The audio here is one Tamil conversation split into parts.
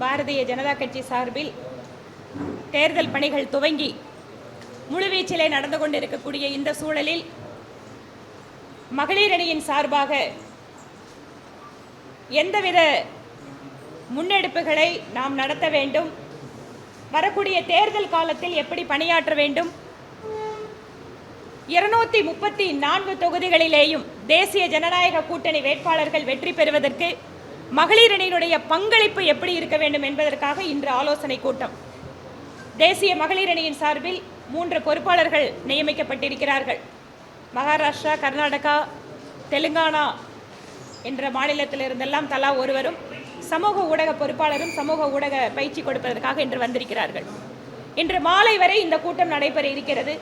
பாரதிய ஜனதா கட்சி சார்பில் தேர்தல் பணிகள் துவங்கி முழுவீச்சிலே நடந்து கொண்டிருக்கக்கூடிய இந்த சூழலில் மகளிர் அணியின் சார்பாக எந்தவித முன்னெடுப்புகளை நாம் நடத்த வேண்டும்? வரக்கூடிய தேர்தல் காலத்தில் எப்படி பணியாற்ற வேண்டும்? இருநூத்தி முப்பத்தி நான்கு தொகுதிகளிலேயும் தேசிய ஜனநாயக கூட்டணி வேட்பாளர்கள் வெற்றி பெறுவதற்கு மகளிர் அணியினுடைய பங்களிப்பு எப்படி இருக்க வேண்டும் என்பதற்காக இன்று ஆலோசனை கூட்டம். தேசிய மகளிர் அணியின் சார்பில் மூன்று பொறுப்பாளர்கள் நியமிக்கப்பட்டிருக்கிறார்கள். மகாராஷ்டிரா கர்நாடகா தெலுங்கானா என்ற மாநிலத்திலிருந்தெல்லாம் தலா ஒருவரும் சமூக ஊடக பொறுப்பாளரும் சமூக ஊடக பயிற்சி கொடுப்பதற்காக இன்று வந்திருக்கிறார்கள். இன்று மாலை வரை இந்த கூட்டம் நடைபெற இருக்கிறது.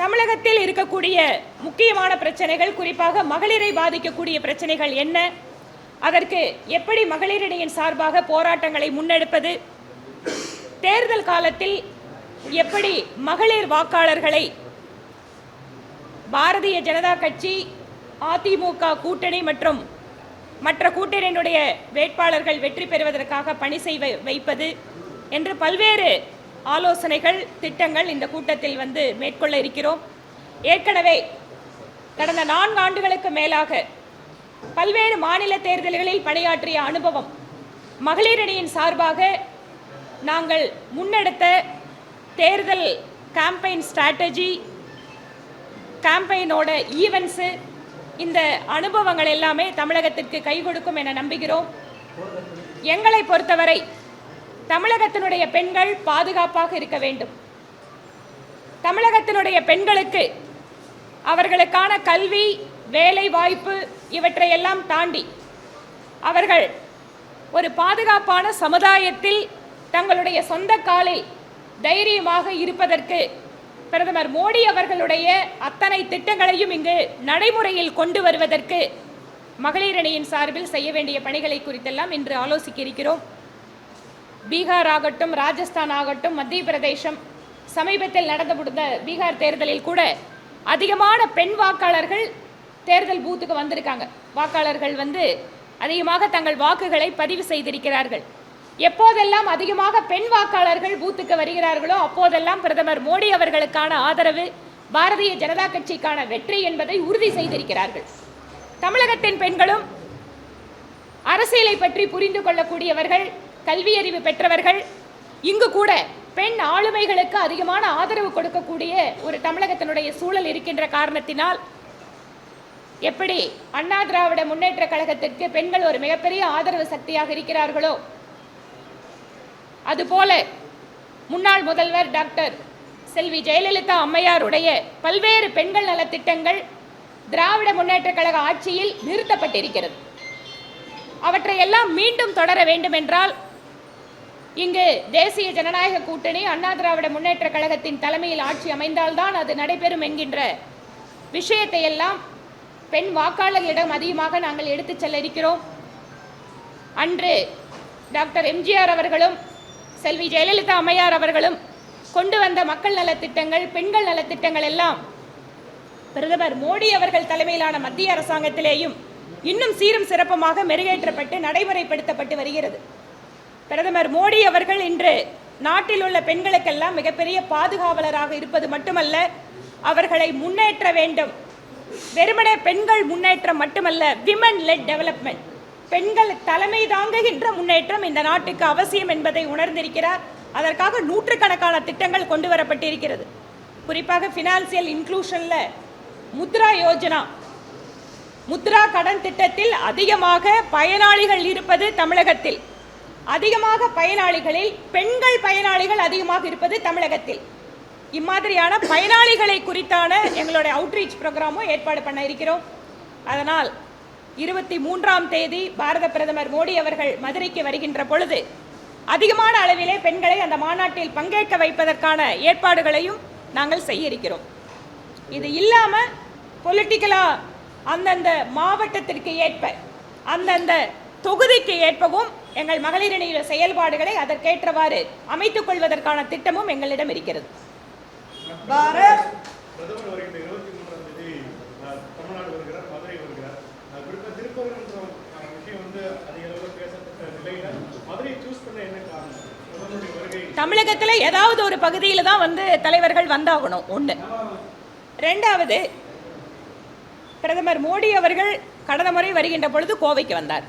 தமிழகத்தில் இருக்கக்கூடிய முக்கியமான பிரச்சனைகள் குறிப்பாக மகளிரை பாதிக்கக்கூடிய பிரச்சனைகள் என்ன? அதற்கு எப்படி மகளிரிடையின் சார்பாக போராட்டங்களை முன்னெடுப்பது? தேர்தல் காலத்தில் எப்படி மகளிர் வாக்காளர்களை பாரதிய ஜனதா கட்சி அதிமுக கூட்டணி மற்றும் மற்ற கூட்டணியினுடைய வேட்பாளர்கள் வெற்றி பெறுவதற்காக பணி செய்வ வைப்பது? என்று பல்வேறு ஆலோசனைகள் திட்டங்கள் இந்த கூட்டத்தில் வந்து மேற்கொள்ள இருக்கிறோம். ஏற்கனவே கடந்த நான்கு ஆண்டுகளுக்கு மேலாக பல்வேறு மாநில தேர்தல்களில் பணியாற்றிய அனுபவம் மகளிரணியின் சார்பாக நாங்கள் முன்னெடுத்த தேர்தல் கேம்பெயின் ஸ்ட்ராட்டஜி கேம்பெயினோட ஈவெண்ட்ஸு இந்த அனுபவங்கள் எல்லாமே தமிழகத்திற்கு கை கொடுக்கும் என நம்புகிறோம். எங்களை பொறுத்தவரை தமிழகத்தினுடைய பெண்கள் பாதுகாப்பாக இருக்க வேண்டும். தமிழகத்தினுடைய பெண்களுக்கு அவர்களுக்கான கல்வி வேலை வாய்ப்பு இவற்றையெல்லாம் தாண்டி அவர்கள் ஒரு பாதுகாப்பான சமுதாயத்தில் தங்களுடைய சொந்த காலில் தைரியமாக இருப்பதற்கு பிரதமர் மோடி அவர்களுடைய அத்தனை திட்டங்களையும் இங்கு நடைமுறையில் கொண்டு வருவதற்கு மகளிரணியின் சார்பில் செய்ய வேண்டிய பணிகளை குறித்தெல்லாம் இன்று ஆலோசிக்க இருக்கிறோம். பீகார் ஆகட்டும் ராஜஸ்தான் ஆகட்டும் மத்திய பிரதேசம் சமீபத்தில் நடந்து முடிந்த பீகார் தேர்தலில் கூட அதிகமான பெண் வாக்காளர்கள் தேர்தல் பூத்துக்கு வந்திருக்காங்க. வாக்காளர்கள் வந்து அதிகமாக தங்கள் வாக்குகளை பதிவு செய்திருக்கிறார்கள். எப்போதெல்லாம் அதிகமாக பெண் வாக்காளர்கள் பூத்துக்கு வருகிறார்களோ அப்போதெல்லாம் பிரதமர் மோடி அவர்களுக்கான ஆதரவு பாரதிய ஜனதா கட்சிக்கான வெற்றி என்பதை உறுதி செய்திருக்கிறார்கள். தமிழகத்தின் பெண்களும் அரசியலை பற்றி புரிந்து கொள்ளக்கூடியவர்கள் கல்வியறிவு பெற்றவர்கள் இங்கு கூட பெண் ஆளுமைகளுக்கு அதிகமான ஆதரவு கொடுக்கக்கூடிய ஒரு தமிழகத்தினுடைய சூழல் இருக்கின்ற காரணத்தினால் எப்படி அண்ணா திராவிட முன்னேற்ற கழகத்திற்கு பெண்கள் ஒரு மிகப்பெரிய ஆதரவு சக்தியாக இருக்கிறார்களோ அதுபோல முன்னாள் முதல்வர் டாக்டர் செல்வி ஜெயலலிதா அம்மையாருடைய பல்வேறு பெண்கள் நலத்திட்டங்கள் திராவிட முன்னேற்ற கழக ஆட்சியில் நிறுத்தப்பட்டிருக்கிறது. அவற்றையெல்லாம் மீண்டும் தொடர வேண்டும் என்றால் இங்கு தேசிய ஜனநாயக கூட்டணி அண்ணா திராவிட முன்னேற்ற கழகத்தின் தலைமையில் ஆட்சி அமைந்தால்தான் அது நடைபெறும் என்கின்ற விஷயத்தை எல்லாம் பெண் வாக்காளர்களிடம் அதிகமாக நாங்கள் எடுத்துச் செல்ல இருக்கிறோம் அன்று டாக்டர் எம்ஜிஆர் அவர்களும் செல்வி ஜெயலலிதா அம்மையார் அவர்களும் கொண்டு வந்த மக்கள் நலத்திட்டங்கள் பெண்கள் நலத்திட்டங்கள் எல்லாம் பிரதமர் மோடி அவர்கள் தலைமையிலான மத்திய அரசாங்கத்திலேயும் இன்னும் சீரும் சிறப்புமாக மெருகேற்றப்பட்டு நடைமுறைப்படுத்தப்பட்டு வருகிறது. பிரதமர் மோடி அவர்கள் இன்று நாட்டில் உள்ள பெண்களுக்கெல்லாம் மிகப்பெரிய பாதுகாவலராக இருப்பது மட்டுமல்ல அவர்களை முன்னேற்ற வேண்டும். வெறுமனே பெண்கள் முன்னேற்றம் மட்டுமல்ல விமன் லெட் டெவலப்மெண்ட் பெண்கள் தலைமை தாங்குகின்ற முன்னேற்றம் இந்த நாட்டுக்கு அவசியம் என்பதை உணர்ந்திருக்கிறார். அதற்காக நூற்றுக்கணக்கான திட்டங்கள் கொண்டு வரப்பட்டிருக்கிறது. குறிப்பாக ஃபினான்சியல் இன்க்ளூஷனில் முத்ரா யோஜனா. முத்ரா கடன் திட்டத்தில் அதிகமாக பயனாளிகள் இருப்பது தமிழகத்தில். அதிகமாக பயனாளிகளில் பெண்கள் பயனாளிகள் அதிகமாக இருப்பது தமிழகத்தில். இம்மாதிரியான பயனாளிகளை குறித்தான எங்களுடைய அவுட்ரீச் ப்ரோக்ராமும் ஏற்பாடு பண்ண இருக்கிறோம். அதனால் இருபத்தி மூன்றாம் தேதி பாரத பிரதமர் மோடி அவர்கள் மதுரைக்கு வருகின்ற பொழுது அதிகமான அளவிலே பெண்களை அந்த மாநாட்டில் பங்கேற்க வைப்பதற்கான ஏற்பாடுகளையும் நாங்கள் செய்ய இருக்கிறோம். இது இல்லாமல் பொலிட்டிக்கலாக அந்தந்த மாவட்டத்திற்கு ஏற்ப அந்தந்த தொகுதிக்கு ஏற்பவும் எங்கள் மகளிரினுடைய செயல்பாடுகளை அதற்கேற்றவாறு அமைத்துக் கொள்வதற்கான திட்டமும் எங்களிடம் இருக்கிறது. பாரத்! தமிழகத்தில் ஏதாவது ஒரு பகுதியில் தான் வந்து தலைவர்கள் வந்தாகணும் ஒன்று ரெண்டாவது பிரதமர் மோடி அவர்கள் கடந்த முறை வருகின்ற பொழுது கோவைக்கு வந்தார்.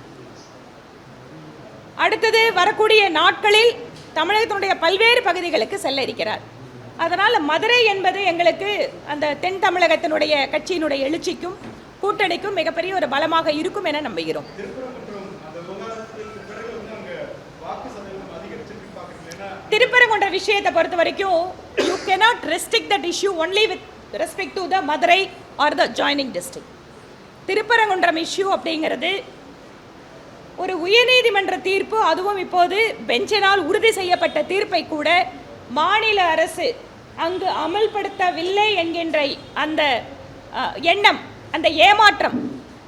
அடுத்தது வரக்கூடிய நாட்களில் தமிழகத்தினுடைய பல்வேறு பகுதிகளுக்கு செல்ல இருக்கிறார். அதனால் மதுரை என்பது எங்களுக்கு அந்த தென் தமிழகத்தினுடைய கட்சியினுடைய எழுச்சிக்கும் கூட்டணிக்கும் மிகப்பெரிய ஒரு பலமாக இருக்கும் என நம்புகிறோம். திருப்பரங்குன்ற விஷயத்தை பொறுத்த வரைக்கும் you cannot restrict that issue only with respect to the Madurai or the joining district Thiruparankundram issue அப்படிங்கிறது ஒரு உயர்நீதிமன்ற தீர்ப்பு அதுவும் இப்போது பெஞ்சினால் உறுதி செய்யப்பட்ட தீர்ப்பை கூட மாநில அரசு அங்கு அமல்படுத்தவில்லை என்கின்ற அந்த எண்ணம் அந்த ஏமாற்றம்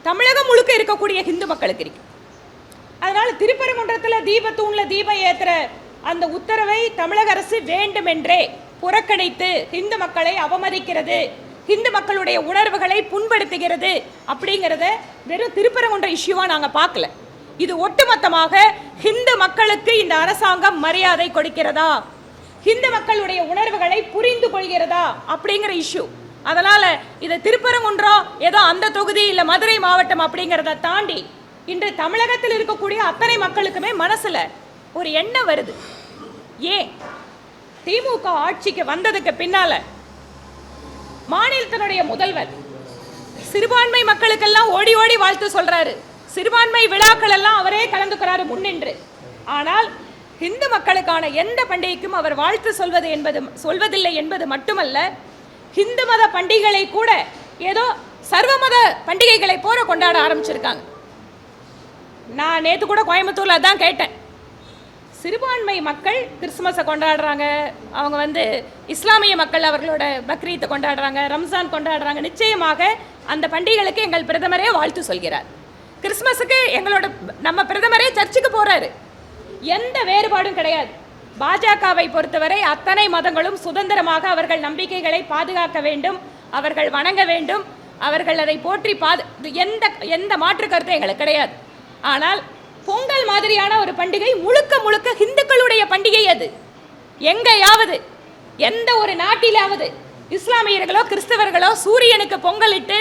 தமிழகம் முழுக்க இருக்கக்கூடிய ஹிந்து மக்களுக்கு இருக்கு. அதனால் திருப்பரங்குன்றத்தில் தீபத்தூணில் தீபம் ஏற்றுற அந்த உத்தரவை தமிழக அரசு வேண்டுமென்றே புறக்கணித்து ஹிந்து மக்களை அவமதிக்கிறது ஹிந்து மக்களுடைய உணர்வுகளை புண்படுத்துகிறது அப்படிங்கிறத வெறும் திருப்பரங்குன்ற இஷ்யூவாக நாங்கள் பார்க்கல. இது ஒட்டுமொத்தமாக ஹிந்து மக்களுக்கு இந்த அரசாங்கம் மரியாதை கொடுக்கிறதா? ஹிந்து மக்களுடைய உணர்வுகளை புரிந்து கொள்கிறதா அப்படிங்கிற இஷ்யூ அதனால் இது திருப்பரங்குன்றம் ஏதோ அந்த தொகுதி இல்லை மதுரை மாவட்டம் அப்படிங்கிறத தாண்டி இன்று தமிழகத்தில் இருக்கக்கூடிய அத்தனை மக்களுக்குமே மனசில் ஒரு எண்ணம் வருது. ஏன்? திமுக ஆட்சிக்கு வந்ததுக்கு பின்னால மாநிலத்தினுடைய முதல்வர் சிறுபான்மை மக்களுக்கெல்லாம் ஓடி ஓடி வாழ்த்து சொல்றாரு. சிறுபான்மை விழாக்கள் எல்லாம் அவரே கலந்துக்கிறாரு முன்னின்று. ஆனால் இந்து மக்களுக்கான எந்த பண்டிகைக்கும் அவர் வாழ்த்து சொல்வது என்பது சொல்வதில்லை என்பது மட்டுமல்ல இந்து மத பண்டிகைகளை கூட ஏதோ சர்வமத பண்டிகைகளை போல கொண்டாட ஆரம்பிச்சிருக்காங்க. நான் நேற்று கூட கோயம்புத்தூரில் அதான் கேட்டேன். சிறுபான்மை மக்கள் கிறிஸ்துமஸை கொண்டாடுறாங்க அவங்க வந்து இஸ்லாமிய மக்கள் அவர்களோட பக்ரீத்தை கொண்டாடுறாங்க ரம்ஜான் கொண்டாடுறாங்க. நிச்சயமாக அந்த பண்டிகைகளுக்கு எங்கள் பிரதமரே வாழ்த்து சொல்கிறார். கிறிஸ்மஸுக்கு எங்களோட நம்ம பிரதமரே சர்ச்சுக்கு போகிறாரு எந்த வேறுபாடும் கிடையாது. பாஜகவை பொறுத்தவரை அத்தனை மதங்களும் சுதந்திரமாக அவர்கள் நம்பிக்கைகளை பாதுகாக்க வேண்டும் அவர்கள் வணங்க வேண்டும் அவர்கள் அதை போற்றி பாது எந்த எந்த மாற்று கருத்தும் எங்களுக்கு கிடையாது. ஆனால் பொங்கல் மாதிரியான ஒரு பண்டிகை முழுக்க முழுக்க ஹிந்துக்களுடைய பண்டிகை அது. எங்கேயாவது எந்த ஒரு நாட்டிலாவது இஸ்லாமியர்களோ கிறிஸ்தவர்களோ சூரியனுக்கு பொங்கலிட்டு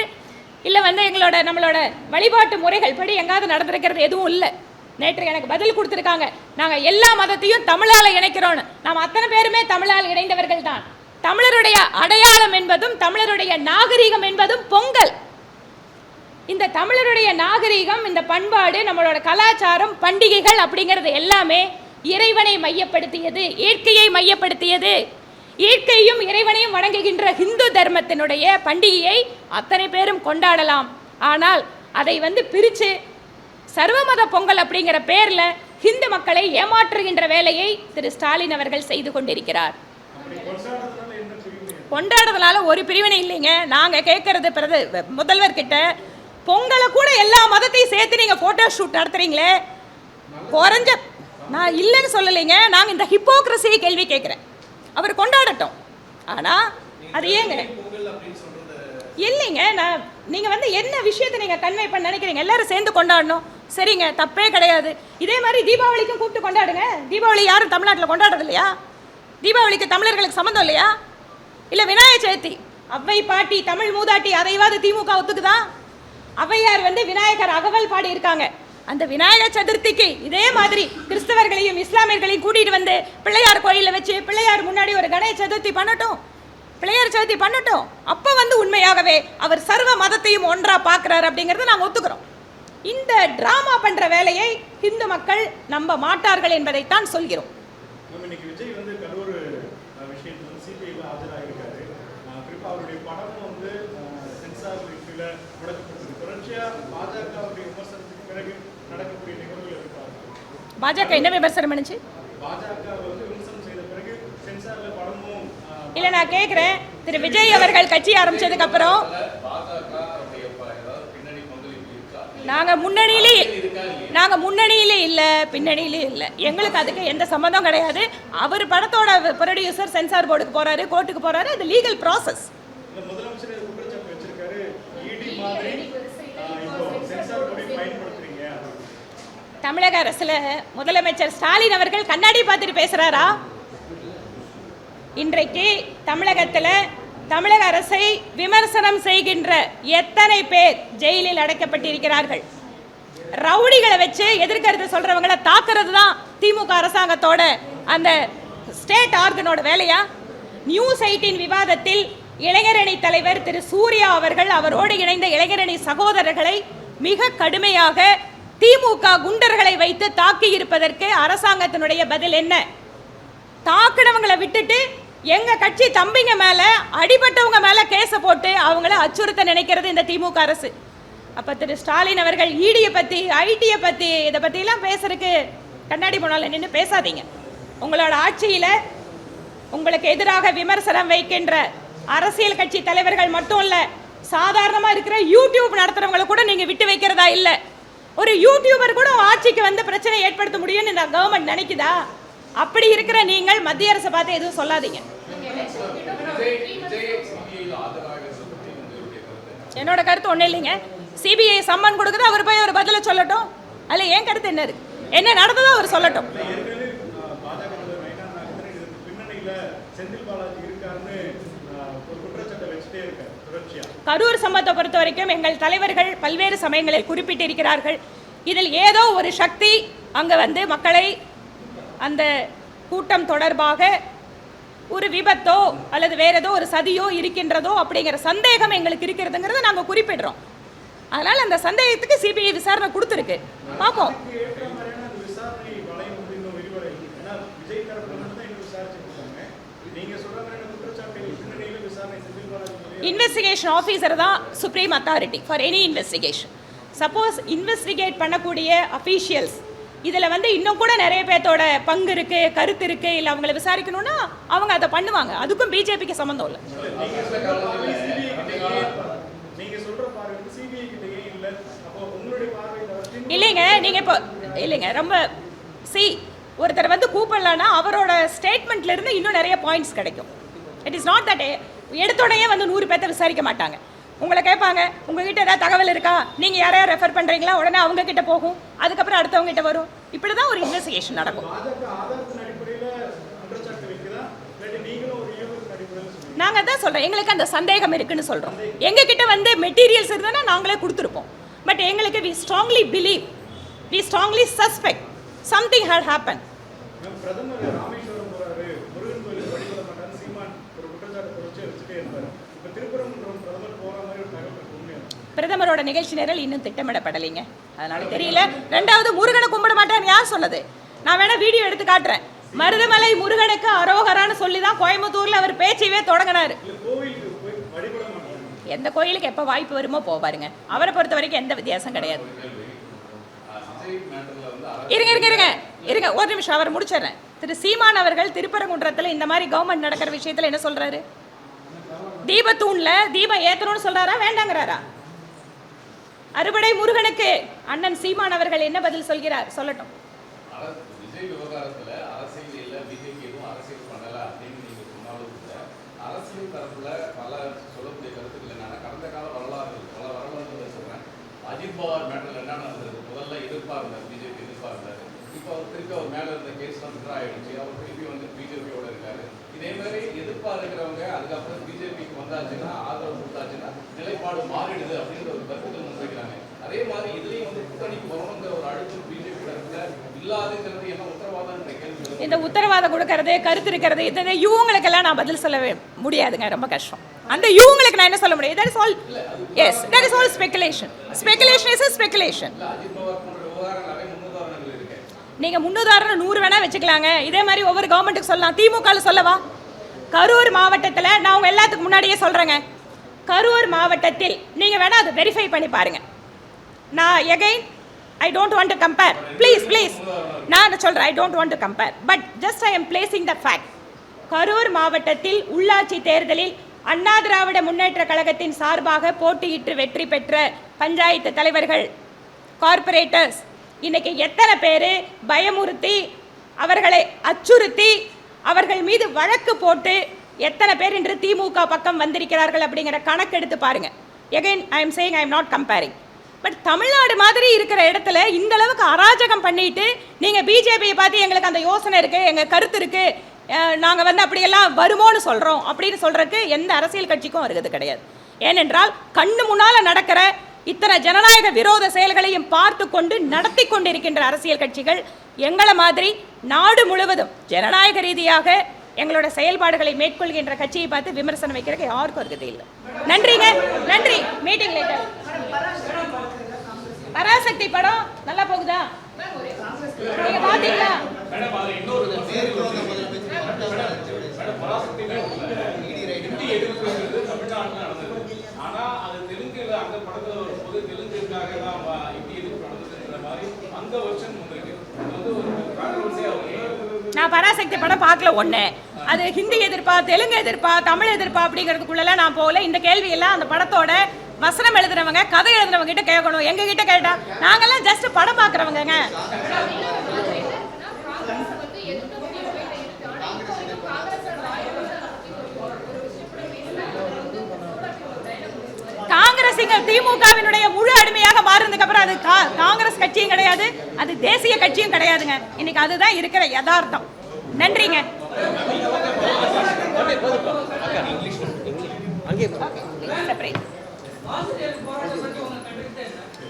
இல்லை வந்து எங்களோட நம்மளோட வழிபாட்டு முறைகள் படி எங்காவது நடந்திருக்கிறது எதுவும் இல்லை. நேற்று எனக்கு பதில் கொடுத்துருக்காங்க. நாங்கள் எல்லா மதத்தையும் தமிழால் இணைக்கிறோன்னு நாம் அத்தனை பேருமே தமிழால் இணைந்தவர்கள் தான். தமிழருடைய அடையாளம் என்பதும் தமிழருடைய நாகரீகம் என்பதும் பொங்கல். இந்த தமிழருடைய நாகரீகம் இந்த பண்பாடு நம்மளோட கலாச்சாரம் பண்டிகைகள் அப்படிங்கிறது எல்லாமே இறைவனை மையப்படுத்தியது இயற்கையை மையப்படுத்தியது. இயற்கையும் இறைவனையும் வணங்குகின்ற ஹிந்து தர்மத்தினுடைய பண்டிகையை அத்தனை பேரும் கொண்டாடலாம். ஆனால் அதை வந்து பிரித்து சர்வமத பொங்கல் அப்படிங்கிற பேரில் ஹிந்து மக்களை ஏமாற்றுகின்ற வேலையை திரு ஸ்டாலின் அவர்கள் செய்து கொண்டிருக்கிறார். கொண்டாடுறதுனால ஒரு பிரிவினை இல்லைங்க. நாங்கள் கேட்கறது பிரத முதல்வர்கிட்ட பொங்கலை கூட எல்லா மதத்தையும் சேர்த்து நீங்கள் ஃபோட்டோ ஷூட் நடத்துறீங்களே? குறைஞ்ச நான் இல்லைன்னு சொல்லலைங்க. நாங்கள் இந்த ஹிப்போக்ரஸியை கேள்வி கேட்குறேன் அவர் கொண்டாடட்டும். ஆனால் அது ஏங்க? இல்லைங்க நான் நீங்கள் வந்து என்ன விஷயத்தை நீங்கள் கன்வே பண்ண நினைக்கிறீங்க? எல்லாரும் சேர்ந்து கொண்டாடணும். சரிங்க தப்பே கிடையாது. இதே மாதிரி தீபாவளிக்கும் கூப்பிட்டு கொண்டாடுங்க. தீபாவளி யாரும் தமிழ்நாட்டில் கொண்டாடுறது இல்லையா? தீபாவளிக்கு தமிழர்களுக்கு சம்மந்தம் இல்லையா? இல்லை விநாயகர் சதுர்த்தி. அவ்வை பாட்டி தமிழ் மூதாட்டி அதைவாது திமுக ஒத்துக்குதா? ஔவையார் வந்து விநாயகர் அகவல் பாடி இருக்காங்க அந்த விநாயகர் சதுர்த்திக்கு இதே மாதிரி கிறிஸ்தவர்களையும் இஸ்லாமியர்களையும் கூட்டிகிட்டு வந்து பிள்ளையார் கோயிலில் வச்சு பிள்ளையார் முன்னாடி ஒரு கணேச சதுர்த்தி பண்ணட்டும். பிள்ளையார் சதுர்த்தி பண்ணட்டும். அப்போ வந்து உண்மையாகவே அவர் சர்வ மதத்தையும் ஒன்றாக பார்க்குறாரு அப்படிங்கிறத நாங்கள் ஒத்துக்கிறோம். இந்த டிராமா பண்ணுற வேலையை இந்து மக்கள் நம்ப மாட்டார்கள் என்பதைத்தான் சொல்கிறோம். பாஜக என்ன விமர்சனம் பண்ணுச்சு? இல்லை நான் கேட்குறேன் திரு விஜய் அவர்கள் கட்சி ஆரம்பிச்சதுக்கு அப்புறம் நாங்க முன்னணியிலே நாங்க முன்னணியிலே இல்ல பின்னணியிலே இல்ல. எங்களுக்கு அதுக்கு எந்த சம்மந்தம் கிடையாது. அவர் படத்தோட ப்ரொடியூசர் சென்சார் போர்டுக்கு போறாரு கோர்ட்டுக்கு போறாரு. அது லீகல் ப்ராசஸ் இந்த முதலமைச்சர் இது குற்றச்சாட்டு வச்சிருக்காரு இடி மாதிரி அஹ், இப்போ சென்சார் போர்டை பயன்படுத்துறீங்க தமிழக அரசில் முதலமைச்சர் ஸ்டாலின் அவர்கள் கண்ணாடி பார்த்துட்டு பேசுகிறாரா இன்றைக்கு தமிழகத்தில் தமிழக அரசை விமர்சனம் செய்கின்ற எத்தனை பேர் ஜெயிலில் அடைக்கப்பட்டிருக்கிறார்கள்? ரவுடிகளை வச்சு எதிர்கருத்து சொல்கிறவங்களை தாக்குறது தான் திமுக அரசாங்கத்தோட அந்த ஸ்டேட் ஆர்கனோட வேலையா? நியூஸ் எயிட்டின் விவாதத்தில் இளைஞரணி தலைவர் திரு சூர்யா அவர்கள் அவரோடு இணைந்த இளைஞரணி சகோதரர்களை மிக கடுமையாக திமுக குண்டர்களை வைத்து தாக்கி இருப்பதற்கு அரசாங்கத்தினுடைய பதில் என்ன? தாக்குனவங்களை விட்டுட்டு எங்க கட்சி தம்பிங்க மேல அடிபட்டவங்க மேல கேஸ போட்டு அவங்கள அச்சுறுத்த நினைக்கிறது இந்த திமுக அரசு. அப்ப திரு ஸ்டாலின் அவர்கள் ஈடியை பத்தி ஐடியை பத்தி இதை பத்தி எல்லாம் பேசுறதுக்கு கண்ணாடி போனால நின்று பேசாதீங்க. உங்களோட ஆட்சியில உங்களுக்கு எதிராக விமர்சனம் வைக்கின்ற அரசியல் கட்சி தலைவர்கள் மட்டும் இல்ல சாதாரணமா இருக்கிற யூடியூப் நடத்துறவங்களை கூட நீங்க விட்டு வைக்கிறதா இல்லை. ஒரு யூடியூபர் கூட ஆட்சிக்கு வந்து பிரச்சனை ஏற்படுத்த முடியும்னு நான் கவர்மெண்ட் நினைக்குதா? அப்படி இருக்கிற நீங்கள் மத்திய அரசை பார்த்து எதுவும் சொல்லாதீங்க. என்னோட கருத்து ஒன்றும் இல்லைங்க. சிபிஐ சம்மன் கொடுக்குது அவர் போய் ஒரு பதில சொல்லட்டும். அதில் என் கருத்து என்ன இருக்கு? என்ன நடந்ததோ அவர் சொல்லட்டும். கரூர் சம்பத்தை பொறுத்த வரைக்கும் எங்கள் தலைவர்கள் பல்வேறு சமயங்களில் குறிப்பிட்டிருக்கிறார்கள். இதில் ஏதோ ஒரு சக்தி அங்கே வந்து மக்களை அந்த கூட்டம் தொடர்பாக ஒரு விபத்தோ அல்லது வேற ஏதோ ஒரு சதியோ இருக்கின்றதோ அப்படிங்கிற சந்தேகம் எங்களுக்கு இருக்கிறதுங்கிறத நாங்கள் குறிப்பிடுறோம். அதனால் அந்த சந்தேகத்துக்கு சிபிஐ விசாரணை கொடுத்துருக்கு. பார்ப்போம் இதுக்கு ஏற்ற மாதிரியான அந்த விசாரணை வளையம் வந்து இன்னும் விரிவடை ஏன்னா விஜய் தரப்புல மட்டும் தான் இன்னும் விசாரிச்சுட்டு இருக்காங்க நீங்க சொல்ற மாதிரியான குற்றச்சாட்டுகள் பின்னணியில விசாரணை செந்தில் பாலாஜி மேலேயே இன்வெஸ்டிகேஷன் ஆஃபீஸர் தான் supreme authority for any investigation suppose investigate பண்ணக்கூடிய அஃபீஷியல்ஸ் இதில் வந்து இன்னும் கூட நிறைய பேர்த்தோட பங்கு இருக்கு கருத்து இருக்கு. இல்லை அவங்கள விசாரிக்கணும்னா அவங்க அதை பண்ணுவாங்க. அதுக்கும் பிஜேபிக்கு சம்மந்தம் இல்லை. இல்லைங்க நீங்கள் இப்போ இல்லைங்க ரொம்ப சி ஒருத்தர் வந்து கூப்பிடலான்னா அவரோட ஸ்டேட்மெண்ட்ல இருந்து இன்னும் நிறைய பாயிண்ட்ஸ் கிடைக்கும். இட் இஸ் நாட் தட் எடுத்தோடனே வந்து நூறு பேர்த்த விசாரிக்க மாட்டாங்க. உங்களை கேட்பாங்க உங்ககிட்ட ஏதாவது தகவல் இருக்கா? நீங்கள் யாரையா ரெஃபர் பண்ணுறீங்களா உடனே அவங்க கிட்ட போகும். அதுக்கப்புறம் அடுத்தவங்ககிட்ட வரும். இப்படி தான் ஒரு இன்வெஸ்டிகேஷன் நடக்கும். நாங்கள் தான் சொல்கிறோம் எங்களுக்கு அந்த சந்தேகம் இருக்குன்னு சொல்கிறோம் எங்ககிட்ட வந்து மெட்டீரியல்ஸ் இருந்ததுன்னா நாங்களே கொடுத்துருப்போம். பட் எங்களுக்கு we strongly believe we strongly suspect something had happen ma'am, பிரதமர் ராமேஸ்வரம் போறாரு முருகன் கோயிலுக்கு வழிபட மாட்டான்னு சீமான் ஒரு குற்றச்சாட்டு தொடர்ச்சி வச்சுட்டே இருந்தாரு இப்ப திருப்பரங்குன்றம் பிரதமர் போற மாதிரி ஒரு தகவல் இருக்கு உண்மையா பிரதமரோட நிகழ்ச்சி நிரல் இன்னும் திட்டமிடப்படலைங்க. அதனால தெரியல. ரெண்டாவது முருகனை கும்பிட மாட்டேன்னு யார் சொன்னது? நான் வேணா வீடியோ எடுத்து காட்டுறேன். மருதமலை முருகனுக்கு அரோகரான்னு சொல்லி தான் கோயம்புத்தூர்ல அவர் பேச்சையே தொடங்கினாரு. எந்த கோயிலுக்கு எப்போ வாய்ப்பு வருமோ போவாருங்க. அவரை பொறுத்த வரைக்கும் எந்த வித்தியாசம் கிடையாது. இருங்க இருங்க இருங்க. இருங்க ஒரு நிமிஷம். அவர் முடிச்சிடுறேன். திரு சீமான் அவர்கள் திருப்பரங்குன்றத்தில் இந்த மாதிரி கவர்மெண்ட் நடக்கிற விஷயத்தில் என்ன சொல்கிறாரு தீபத்தூண்ல தீபம் ஏற்றணும்னு சொல்கிறாரா வேண்டாங்கிறாரா? அறுபடை முருகனுக்கு அண்ணன் சீமான் அவர்கள் என்ன பதில் சொல்கிறார்? சொல்லட்டும். அரசு விஜய் விவகாரத்துல அரசியல் இல்ல பிஜேபி எதுவும் அரசியல் பண்ணல அப்படின்னு சொன்னாலும் கூட அரசியல் தரப்புல பல சொல்லக்கூடிய கருத்துக்கள் என்னன்னா கடந்த கால வரலாறு பல வரலாறு சொல்றேன். அஜித் பவார் மேட்டர்ல என்ன நடந்தது? முதல்ல எதிர்ப்பா இருந்தார் பிஜேபி எதிர்ப்பா இருந்தார் இப்போ அவர் திருப்பி அவர் மேல இருந்த கேஸ்லாம் வித்ரா ஆயிடுச்சு. அவர் திருப்பி வந்து பிஜேபியோட இருக்காரு. இதே மாதிரி எதிர்ப்பா இருக்கிறவங்க அதுக்கப்புறம் பிஜேபிக்கு வந்தாச்சுன்னா ஆதரவு கொடுத்தாச்சுன்னா நிலைப்பாடு மாறிடுது அப்படின்ற ஒரு கருத்துக்கள் முன்வைக்கிறாங்க. அதே மாதிரி இதுலயும் வந்து கூட்டணிக்கு வரணுங்கிற ஒரு அழுத்தம் பிஜேபி தரப்புல இல்லாதுங்கிறது என்ன கேள்வி வருது. இந்த உத்தரவாதம் கொடுக்கறது கருத்து இருக்கிறது இந்த இவங்களுக்கெல்லாம் நான் பதில் சொல்லவே முடியாதுங்க. ரொம்ப கஷ்டம். அந்த இவங்களுக்கு நான் என்ன சொல்ல முடியும்? That is all yes that is all speculation speculation is speculation இல்ல அஜித் பவார் போன்ற விவகாரம் நிறைய முன்னுதாரணங்கள் இருக்கு நீங்கள் முன்னுதாரணம் நூறு வேணால் வச்சுக்கலாங்க. இதே மாதிரி ஒவ்வொரு கவர்மெண்ட்டுக்கு சொல்லலாம். திமுகவில் சொல்லவா? கரூர் மாவட்டத்தில் நான் உங்கள் எல்லாத்துக்கும் முன்னாடியே சொல்கிறேங்க கரூர் மாவட்டத்தில் நீங்கள் வேணால் அதை வெரிஃபை பண்ணி பாருங்கள் நான் again I don't want to compare please please நான் சொல்கிறேன் I don't want to compare but just I am placing the fact Karur மாவட்டத்தில் உள்ளாட்சி தேர்தலில் அண்ணா திராவிட முன்னேற்ற கழகத்தின் சார்பாக போட்டியிட்டு வெற்றி பெற்ற பஞ்சாயத்து தலைவர்கள் கார்ப்பரேட்டர்ஸ் இன்றைக்கி எத்தனை பேர் பயமுறுத்தி அவர்களை அச்சுறுத்தி அவர்கள் மீது வழக்கு போட்டு எத்தனை பேர் இன்று திமுக பக்கம் வந்திருக்கிறார்கள் அப்படிங்கிற கணக்கு எடுத்து பாருங்கள் again I am saying I am not comparing but Tamil Nadu மாதிரி இருக்கிற இடத்துல இந்த அளவுக்கு அராஜகம் பண்ணிட்டு நீங்கள் பிஜேபியை பார்த்து எங்களுக்கு அந்த யோசனை இருக்குது எங்கள் கருத்து இருக்குது நாங்கள் வந்து அப்படியெல்லாம் வருமோன்னு சொல்கிறோம் அப்படின்னு சொல்கிறதுக்கு எந்த அரசியல் கட்சிக்கும் வருகிறது கிடையாது. ஏனென்றால் கண்ணு முன்னால் நடக்கிற இத்தனை ஜனநாயக விரோத செயல்களையும் பார்த்து கொண்டு நடத்தி கொண்டிருக்கின்ற அரசியல் கட்சிகள் எங்களை மாதிரி நாடு முழுவதும் ஜனநாயக ரீதியாக எங்களோட செயல்பாடுகளை மேற்கொள்கின்ற கட்சியை பார்த்து விமர்சனம் வைக்கிறதுக்கு யாருக்கும் இருக்குது இல்லை. நன்றிங்க. நன்றி. மீட்டிங் லேட்டர் பராசக்தி படம் நல்லா போகுதா? நீங்க பாத்தீங்களா பராசக்தி ஹிந்தி எதிர்ப்புங்கிறது தமிழ்நாட்டில் நடந்தது ஆனா அது தெலுங்குல அந்த படத்துல வரும்போது தெலுங்குக்காக தான் வ- ஹிந்தி நடந்ததுன்ற மாதிரி அந்த வருஷன் வந்திருக்கு அது வந்து ஒரு நான் பராசக்தி படம் பார்க்கல ஒன்று அது ஹிந்தி எதிர்ப்பா தெலுங்கு எதிர்ப்பா தமிழ் எதிர்ப்பா அப்படிங்கிறதுக்குள்ளலாம் நான் போகல. இந்த கேள்வி எல்லாம் அந்த படத்தோட வசனம் எழுதுறவங்க கதை எழுதுறவங்க கிட்ட கேட்கணும். எங்ககிட்ட கேட்டா நாங்கெல்லாம் ஜஸ்ட் படம் பார்க்குறவங்க காங்கிரஸ் திமுகவினுடைய முழு அடிமையாக மாறினதுக்கு அப்புறம் அது கா- காங்கிரஸ் கட்சியும் கிடையாது அது தேசிய கட்சியும் கிடையாதுங்க. இன்னைக்கு அதுதான் இருக்கிற யதார்த்தம். நன்றிங்க.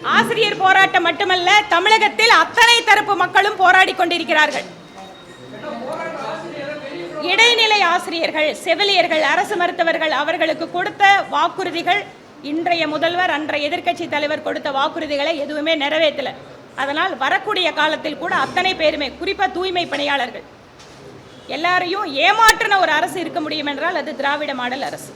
ஆசிரியர் போராட்டம் மட்டுமல்ல தமிழகத்தில் அத்தனை தரப்பு மக்களும் போராடி கொண்டிருக்கிறார்கள். இடைநிலை ஆசிரியர்கள் செவிலியர்கள் அரசு மருத்துவர்கள் அவர்களுக்கு கொடுத்த வாக்குறுதிகள் இன்றைய முதல்வர் அன்றைய எதிர்க்கட்சி தலைவர் கொடுத்த வாக்குறுதிகளை எதுவுமே நிறைவேற்றல. அதனால் வரக்கூடிய காலத்தில் கூட அத்தனை பேருமே குறிப்பாக தூய்மை பணியாளர்கள் எல்லாரையும் ஏமாற்றின ஒரு அரசு இருக்க முடியும் என்றால் அது திராவிட மாடல் அரசு.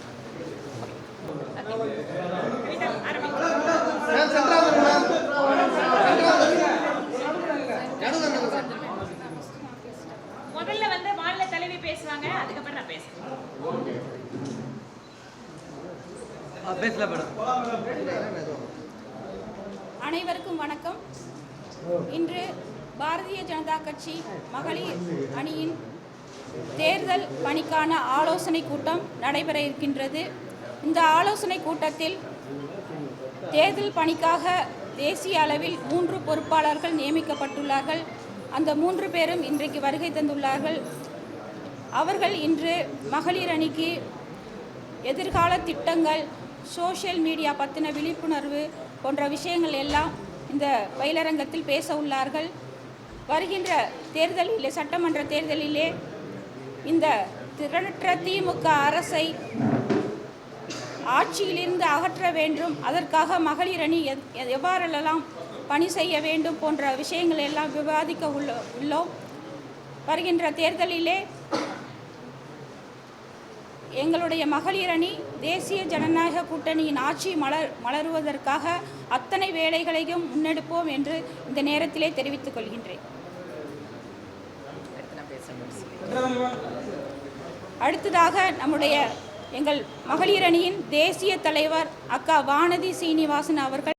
முதல்ல வந்து மாநில தலைவி பேசுவாங்க அதுக்கப்புறம் நான் பேசுறேன். பேசல மேடம். அனைவருக்கும் வணக்கம். இன்று பாரதிய ஜனதா கட்சி மகளிர் அணியின் தேர்தல் பணிக்கான ஆலோசனை கூட்டம் நடைபெற இருக்கின்றது. இந்த ஆலோசனை கூட்டத்தில் தேர்தல் பணிக்காக தேசிய அளவில் மூன்று பொறுப்பாளர்கள் நியமிக்கப்பட்டுள்ளார்கள். அந்த மூன்று பேரும் இன்றைக்கு வருகை தந்துள்ளார்கள். அவர்கள் இன்று மகளிர் அணிக்கு எதிர்கால திட்டங்கள் சோஷியல் மீடியா பற்றின விழிப்புணர்வு போன்ற விஷயங்கள் எல்லாம் இந்த பயிலரங்கத்தில் பேச உள்ளார்கள். வருகின்ற தேர்தலிலே சட்டமன்ற தேர்தலிலே இந்த திரளற்ற திமுக அரசை ஆட்சியிலிருந்து அகற்ற வேண்டும். அதற்காக மகளிர் அணி எத்- எவ்வாறெல்லாம் பணி செய்ய வேண்டும் போன்ற விஷயங்களை எல்லாம் விவாதிக்க உள்ள உள்ளோம். வருகின்ற தேர்தலிலே எங்களுடைய மகளிர் அணி தேசிய ஜனநாயக கூட்டணியின் ஆட்சி மலர் மலருவதற்காக அத்தனை வேலைகளையும் முன்னெடுப்போம் என்று இந்த நேரத்திலே தெரிவித்துக் கொள்கின்றேன். அடுத்ததாக நம்முடைய எங்கள் மகளிர் அணியின் தேசிய தலைவர் அக்கா வானதி சீனிவாசன் அவர்கள்